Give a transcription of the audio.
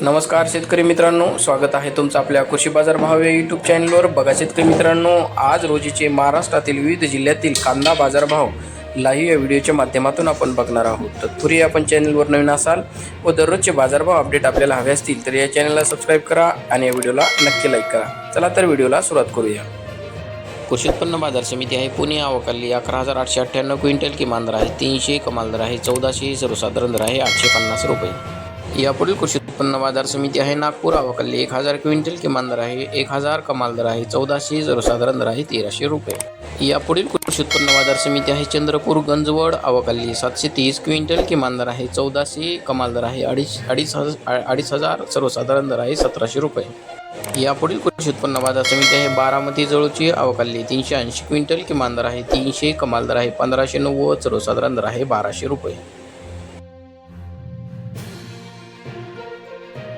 नमस्कार शेतकरी मित्रांनो स्वागत आहे तुमचं आपल्या कृषी बाजार भाव या यूट्यूब चॅनलवर बघा शेतकरी मित्रांनो आज रोजीचे महाराष्ट्रातील विविध जिल्ह्यातील कांदा बाजारभाव लाईव्ह या व्हिडिओच्या माध्यमातून आपण बघणार आहोत. तत्पूर्वी आपण चॅनलवर नवीन असाल व दररोजचे बाजारभाव अपडेट आपल्याला हवे असतील तर या चॅनलला सबस्क्राईब करा आणि या व्हिडिओला नक्की लाईक करा. चला तर व्हिडिओला सुरुवात करूया. कृषी उत्पन्न बाजार समिती आहे पुणे आवकाली अकरा हजार आठशे अठ्ठ्याण्णव क्विंटल किमान दर आहे तीनशे कमाल दर आहे चौदाशे सर्वसाधारण दर आहे आठशे पन्नास रुपये. यापुढील कृषी उत्पन्न बाजार समिती आहे नागपूर. आवकाली एक हजार क्विंटल किमान दर आहे एक हजार कमाल दर आहे चौदाशे सर्वसाधारण दर आहे तेराशे रुपये. यापुढील कृषी उत्पन्न बाजार समिती आहे चंद्रपूर गंजवड. आवकाली सातशे तीस क्विंटल किमान दर आहे चौदाशे कमाल दर आहे अडीच अडीच हजार अडीच हजार सर्वसाधारण दर आहे सतराशे रुपये. यापुढील कृषी उत्पन्न बाजार समिती आहे बारामती जवळची. अवकाली तीनशे ऐंशी क्विंटल किमान दर आहे तीनशे कमाल दर आहे पंधराशे नव्वद सर्वसाधारण दर आहे बाराशे रुपये.